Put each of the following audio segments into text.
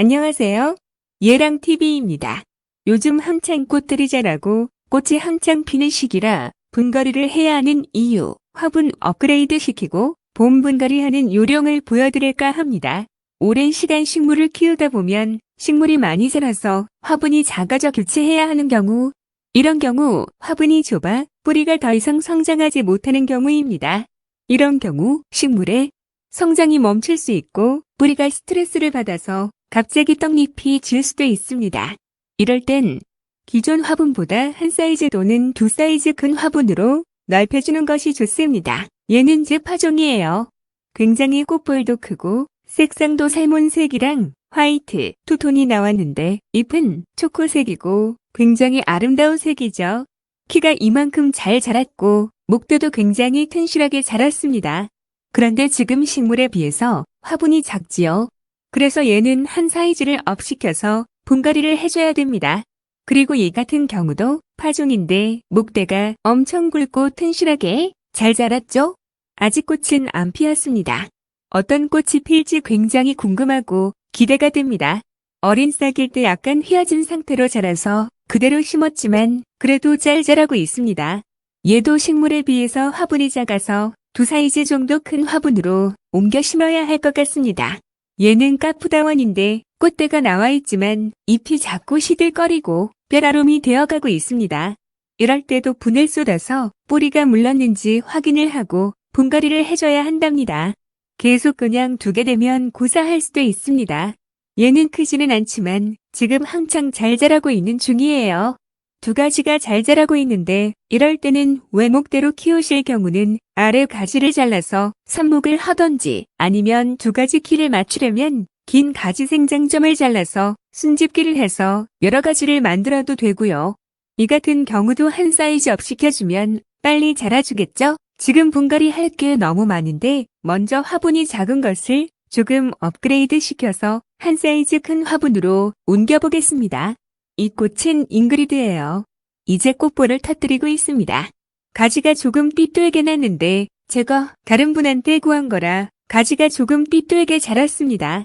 안녕하세요. 예랑TV입니다. 요즘 한창 꽃들이 자라고 꽃이 한창 피는 시기라 분갈이를 해야 하는 이유, 화분 업그레이드 시키고 봄 분갈이 하는 요령을 보여드릴까 합니다. 오랜 시간 식물을 키우다 보면 식물이 많이 자라서 화분이 작아져 교체해야 하는 경우, 이런 경우 화분이 좁아 뿌리가 더 이상 성장하지 못하는 경우입니다. 이런 경우 식물의 성장이 멈출 수 있고 뿌리가 스트레스를 받아서 갑자기 떡잎이 질 수도 있습니다. 이럴 땐 기존 화분보다 한 사이즈 또는 두 사이즈 큰 화분으로 넓혀주는 것이 좋습니다. 얘는 제 파종이에요. 굉장히 꽃볼도 크고 색상도 살몬색이랑 화이트, 투톤이 나왔는데 잎은 초코색이고 굉장히 아름다운 색이죠. 키가 이만큼 잘 자랐고 목대도 굉장히 튼실하게 자랐습니다. 그런데 지금 식물에 비해서 화분이 작지요. 그래서 얘는 한 사이즈를 업 시켜서 분갈이를 해줘야 됩니다. 그리고 이 같은 경우도 파종인데 목대가 엄청 굵고 튼실하게 잘 자랐죠? 아직 꽃은 안 피었습니다. 어떤 꽃이 필지 굉장히 궁금하고 기대가 됩니다. 어린 싹일 때 약간 휘어진 상태로 자라서 그대로 심었지만 그래도 잘 자라고 있습니다. 얘도 식물에 비해서 화분이 작아서 두 사이즈 정도 큰 화분으로 옮겨 심어야 할 것 같습니다. 얘는 까푸다원인데 꽃대가 나와 있지만 잎이 자꾸 시들거리고 뼈라롬이 되어가고 있습니다. 이럴 때도 분을 쏟아서 뿌리가 물렀는지 확인을 하고 분갈이를 해줘야 한답니다. 계속 그냥 두게 되면 고사할 수도 있습니다. 얘는 크지는 않지만 지금 한창 잘 자라고 있는 중이에요. 두 가지가 잘 자라고 있는데 이럴 때는 외목대로 키우실 경우는 아래 가지를 잘라서 삽목을 하던지 아니면 두 가지 키를 맞추려면 긴 가지 생장점을 잘라서 순집기를 해서 여러 가지를 만들어도 되고요. 이 같은 경우도 한 사이즈 업 시켜주면 빨리 자라주겠죠? 지금 분갈이 할 게 너무 많은데 먼저 화분이 작은 것을 조금 업그레이드 시켜서 한 사이즈 큰 화분으로 옮겨보겠습니다. 이 꽃은 잉그리드예요. 이제 꽃볼을 터뜨리고 있습니다. 가지가 조금 삐뚤게 났는데 제가 다른 분한테 구한 거라 가지가 조금 삐뚤게 자랐습니다.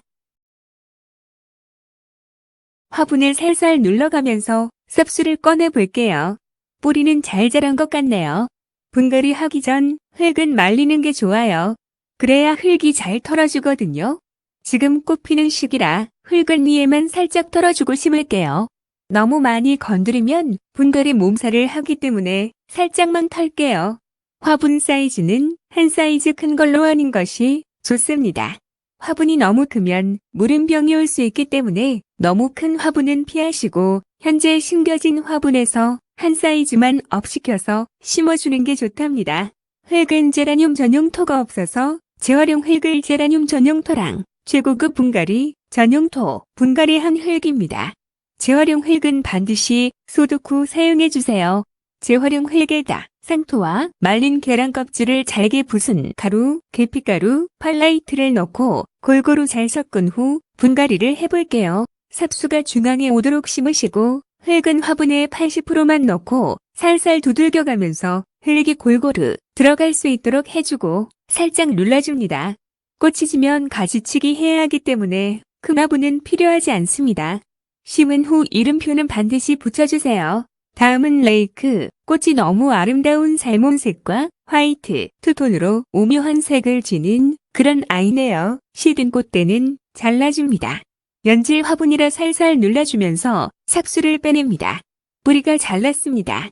화분을 살살 눌러가면서 sap수를 꺼내 볼게요. 뿌리는 잘 자란 것 같네요. 분갈이 하기 전 흙은 말리는 게 좋아요. 그래야 흙이 잘 털어주거든요. 지금 꽃 피는 시기라 흙은 위에만 살짝 털어주고 심을게요. 너무 많이 건드리면 분갈이 몸살을 하기 때문에 살짝만 털게요. 화분 사이즈는 한 사이즈 큰 걸로 하는 것이 좋습니다. 화분이 너무 크면 물음병이 올 수 있기 때문에 너무 큰 화분은 피하시고 현재 심겨진 화분에서 한 사이즈만 업시켜서 심어주는 게 좋답니다. 흙은 제라늄 전용 토가 없어서 재활용 흙을 제라늄 전용 토랑 최고급 분갈이 전용 토 분갈이한 흙입니다. 재활용 흙은 반드시 소독 후 사용해 주세요. 재활용 흙에다 상토와 말린 계란 껍질을 잘게 부순 가루, 계피가루, 팔라이트를 넣고 골고루 잘 섞은 후 분갈이를 해볼게요. 삽수가 중앙에 오도록 심으시고 흙은 화분에 80%만 넣고 살살 두들겨가면서 흙이 골고루 들어갈 수 있도록 해주고 살짝 눌러줍니다. 꽃이 지면 가지치기 해야 하기 때문에 큰 화분은 필요하지 않습니다. 심은 후 이름표는 반드시 붙여주세요. 다음은 레이크, 꽃이 너무 아름다운 살몬색과 화이트, 투톤으로 오묘한 색을 지닌 그런 아이네요. 시든 꽃대는 잘라줍니다. 연질 화분이라 살살 눌러주면서 삭수를 빼냅니다. 뿌리가 잘났습니다.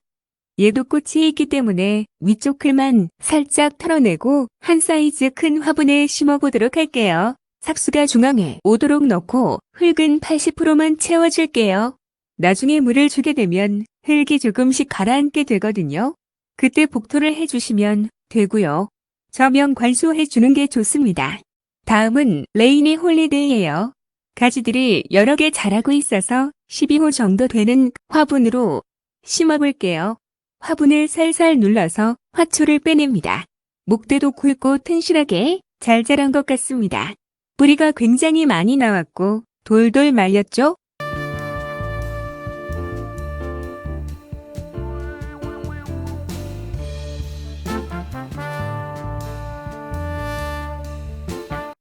얘도 꽃이 있기 때문에 위쪽 글만 살짝 털어내고 한 사이즈 큰 화분에 심어보도록 할게요. 삭수가 중앙에 오도록 넣고 흙은 80%만 채워줄게요. 나중에 물을 주게 되면 흙이 조금씩 가라앉게 되거든요. 그때 복토를 해주시면 되고요. 저명 관수해주는 게 좋습니다. 다음은 레이니 홀리데이예요. 가지들이 여러 개 자라고 있어서 12호 정도 되는 화분으로 심어볼게요. 화분을 살살 눌러서 화초를 빼냅니다. 목대도 굵고 튼실하게 잘 자란 것 같습니다. 뿌리가 굉장히 많이 나왔고 돌돌 말렸죠?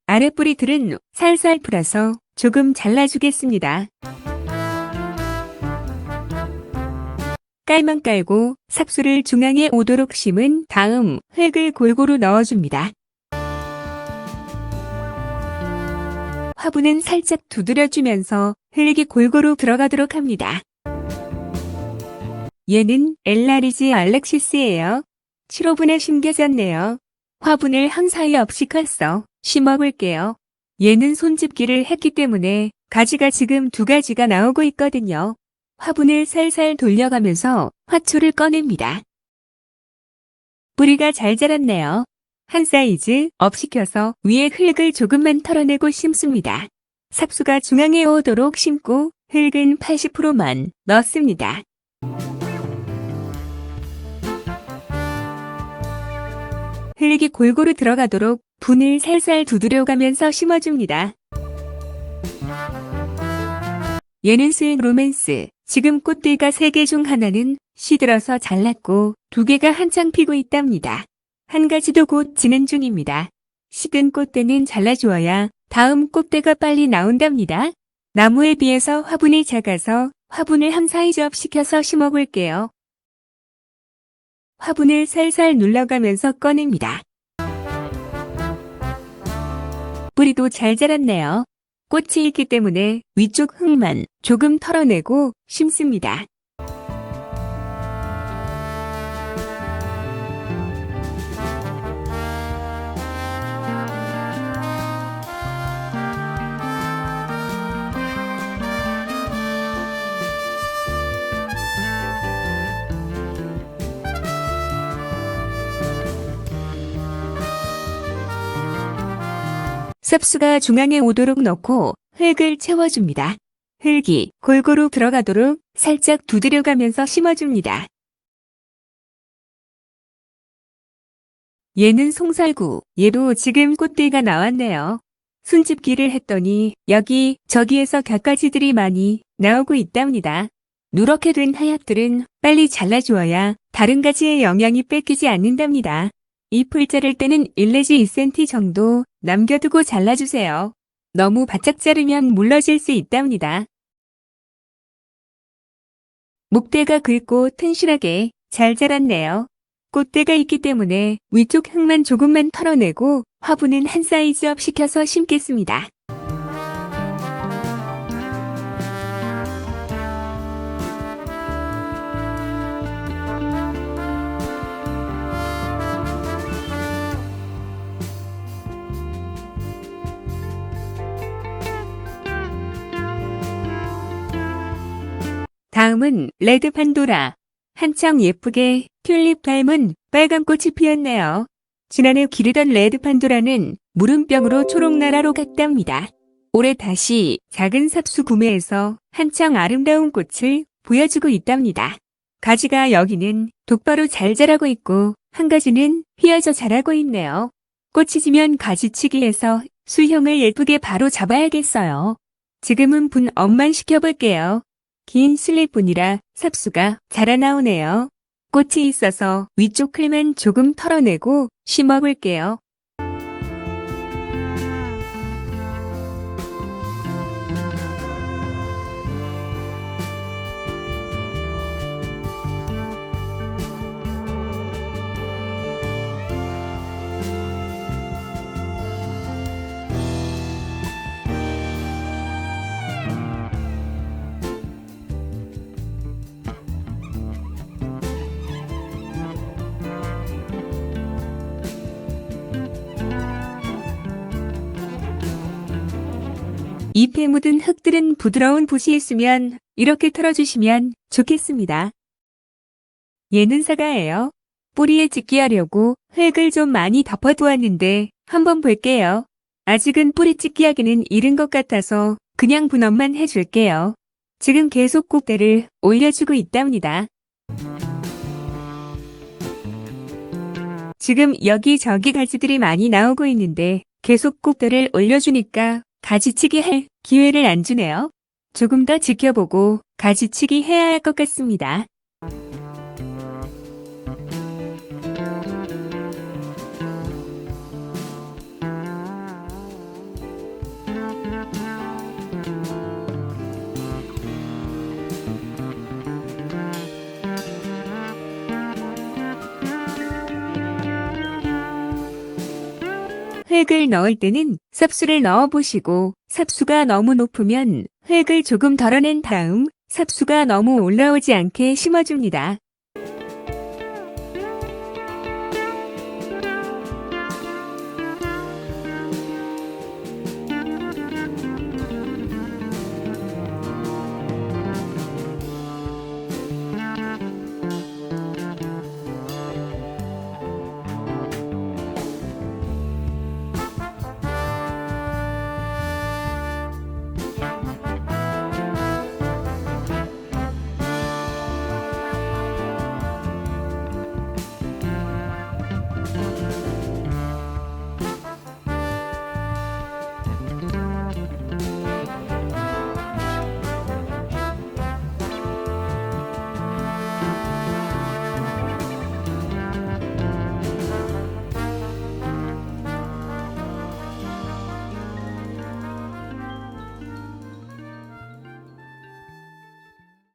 아랫뿌리들은 살살 풀어서 조금 잘라주겠습니다. 깔만 깔고 삽수를 중앙에 오도록 심은 다음 흙을 골고루 넣어줍니다. 화분은 살짝 두드려주면서 흙이 골고루 들어가도록 합니다. 얘는 엘라리지 알렉시스예요. 7호분에 심겨졌네요. 화분을 한 사이 없이 컸어. 심어볼게요. 얘는 손집기를 했기 때문에 가지가 지금 두 가지가 나오고 있거든요. 화분을 살살 돌려가면서 화초를 꺼냅니다. 뿌리가 잘 자랐네요. 한 사이즈 업 시켜서 위에 흙을 조금만 털어내고 심습니다. 삽수가 중앙에 오도록 심고 흙은 80%만 넣습니다. 흙이 골고루 들어가도록 분을 살살 두드려가면서 심어줍니다. 얘는 스윈 로맨스. 지금 꽃들과 세 개 중 하나는 시들어서 잘났고 두 개가 한창 피고 있답니다. 한 가지도 곧 지는 중입니다. 식은 꽃대는 잘라주어야 다음 꽃대가 빨리 나온답니다. 나무에 비해서 화분이 작아서 화분을 한 사이즈업 시켜서 심어볼게요. 화분을 살살 눌러가면서 꺼냅니다. 뿌리도 잘 자랐네요. 꽃이 있기 때문에 위쪽 흙만 조금 털어내고 심습니다. 습수가 중앙에 오도록 넣고 흙을 채워줍니다. 흙이 골고루 들어가도록 살짝 두드려가면서 심어줍니다. 얘는 송살구, 얘도 지금 꽃대가 나왔네요. 순집기를 했더니 여기 저기에서 갓가지들이 많이 나오고 있답니다. 누렇게 된 하얗들은 빨리 잘라주어야 다른 가지의 영양이 뺏기지 않는답니다. 잎을 자를 때는 1 내지 2cm 정도 남겨두고 잘라주세요. 너무 바짝 자르면 물러질 수 있답니다. 목대가 굵고 튼실하게 잘 자랐네요. 꽃대가 있기 때문에 위쪽 흙만 조금만 털어내고 화분은 한 사이즈업 시켜서 심겠습니다. 다음은 레드 판도라. 한창 예쁘게 튤립 닮은 빨간 꽃이 피었네요. 지난해 기르던 레드 판도라는 물음병으로 초록나라로 갔답니다. 올해 다시 작은 삽수 구매해서 한창 아름다운 꽃을 보여주고 있답니다. 가지가 여기는 똑바로 잘 자라고 있고 한 가지는 휘어져 자라고 있네요. 꽃이 지면 가지치기해서 수형을 예쁘게 바로 잡아야겠어요. 지금은 분 엄만 시켜볼게요. 긴 슬립분이라 삽수가 자라나오네요. 꽃이 있어서 위쪽 클만 조금 털어내고 심어볼게요. 잎에 묻은 흙들은 부드러운 붓이 있으면 이렇게 털어주시면 좋겠습니다. 얘는 사과예요. 뿌리에 찍기 하려고 흙을 좀 많이 덮어두었는데 한번 볼게요. 아직은 뿌리 찍기 하기는 이른 것 같아서 그냥 분업만 해줄게요. 지금 계속 꼭대를 올려주고 있답니다. 지금 여기저기 가지들이 많이 나오고 있는데 계속 꼭대를 올려주니까 가지치기 할 기회를 안 주네요. 조금 더 지켜보고 가지치기 해야 할 것 같습니다. 획을 넣을 때는 삽수를 넣어보시고 삽수가 너무 높으면 획을 조금 덜어낸 다음 삽수가 너무 올라오지 않게 심어줍니다.